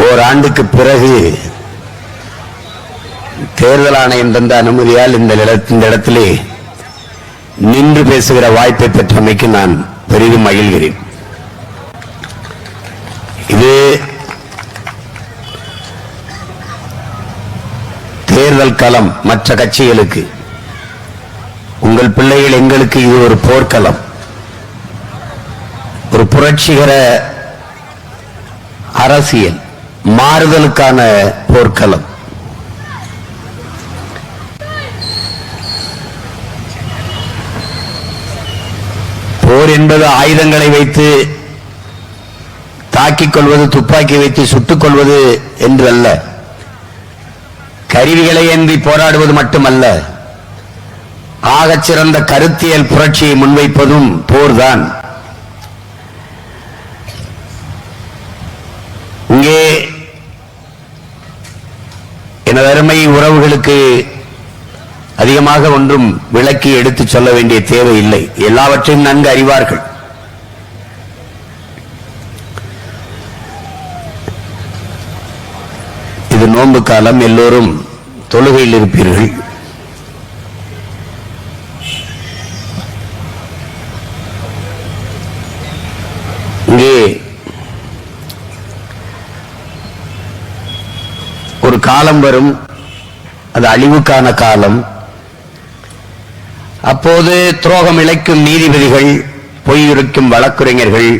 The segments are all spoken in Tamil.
ஓராண்டுக்கு பிறகு தேர்தல் ஆணையம் தந்த அனுமதியால் இந்த இந்த இடத்திலே நின்று பேசுகிற வாய்ப்பை பெற்றமைக்கு நான் பெரிதும் மகிழ்கிறேன். இது தேர்தல் களம் மற்ற கட்சிகளுக்கு உங்கள் பிள்ளைகள் எங்களுக்கு இது ஒரு போர்க்களம். ஒரு புரட்சிகர அரசியல் மாறுதலுக்கான போர்க்களம். போர் என்பது ஆயுதங்களை வைத்து தாக்கிக் கொள்வது துப்பாக்கி வைத்து சுட்டுக் கொள்வது என்று அல்ல கருவிகளை ஏந்தி போராடுவது மட்டுமல்ல. ஆகச்சிறந்த கருத்தியல் புரட்சியை முன்வைப்பதும் போர்தான் இங்கே எனது அருமை உறவுகளுக்கு அதிகமாக ஒன்றும் விளக்கி எடுத்து சொல்ல வேண்டிய தேவை இல்லை எல்லாவற்றையும் நன்கு அறிவார்கள். இது நோன்பு காலம் எல்லோரும் தொழுகையில் இருப்பீர்கள். இங்கே ஒரு காலம் வரும். அது அழிவுக்கான காலம். அப்போது துரோகம் இழைக்கும் நீதிபதிகள் பொய்யுரைக்கும் வழக்குரைஞர்கள்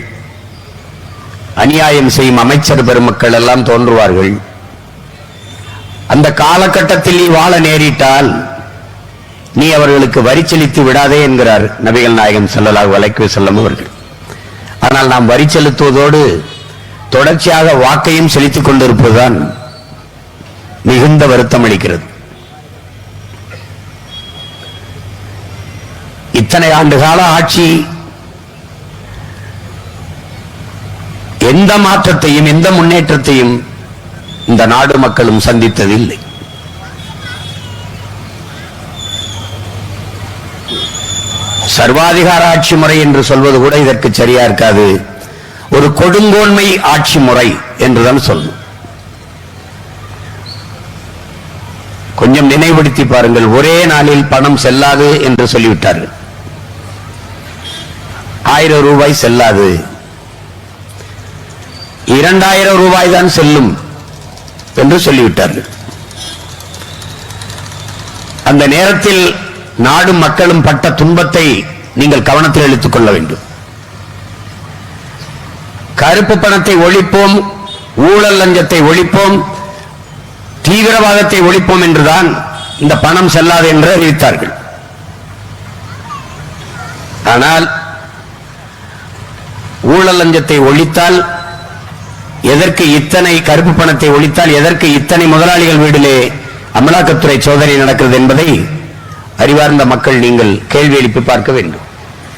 அநியாயம் செய்யும் அமைச்சர் பெருமக்கள் எல்லாம் தோன்றுவார்கள். அந்த காலகட்டத்தில் நீ வாழ நேரிட்டால் நீ அவர்களுக்கு வரி செலுத்தி விடாதே என்கிறார் நபிகள் நாயகம் செல்லலாக அலைஹி செல்லும் அவர்கள். ஆனால் நாம் வரி செலுத்துவதோடு தொடர்ச்சியாக வாக்கையும் செலுத்திக் கொண்டிருப்பதுதான் மிகுந்த வருத்தம் அளிக்கிறது. இத்தனை ஆண்டு கால ஆட்சி எந்த மாற்றத்தையும் எந்த முன்னேற்றத்தையும் இந்த நாடு மக்களும் சந்தித்ததில்லை. சர்வாதிகார ஆட்சி முறை என்று சொல்வது கூட இதற்கு சரியா இருக்காது. ஒரு கொடுங்கோன்மை ஆட்சி முறை என்றுதான் சொல்லணும் கொஞ்சம் நினைவுபடுத்தி பாருங்கள். ஒரே நாளில் பணம் செல்லாது என்று சொல்லிவிட்டார்கள் ஆயிரம் ரூபாய் செல்லாது. இரண்டாயிரம் ரூபாய் தான் செல்லும் என்று சொல்லிவிட்டார்கள் அந்த நேரத்தில் நாடும் மக்களும் பட்ட துன்பத்தை நீங்கள் கவனத்தில் எடுத்துக் கொள்ள வேண்டும். கருப்பு பணத்தை ஒழிப்போம் ஊழல் லஞ்சத்தை ஒழிப்போம் தீவிரவாதத்தை ஒழிப்போம் என்றுதான் இந்த பணம் செல்லாது என்று அறிவித்தார்கள். ஆனால் ஊழல் லஞ்சத்தை ஒழித்தால் எதற்கு இத்தனை கருப்பு பணத்தை ஒழித்தால் எதற்கு இத்தனை முதலாளிகள் வீடிலே அமலாக்கத்துறை சோதனை நடக்கிறது என்பதை அறிவார்ந்த மக்கள் நீங்கள் கேள்வி எழுப்பி பார்க்க வேண்டும்.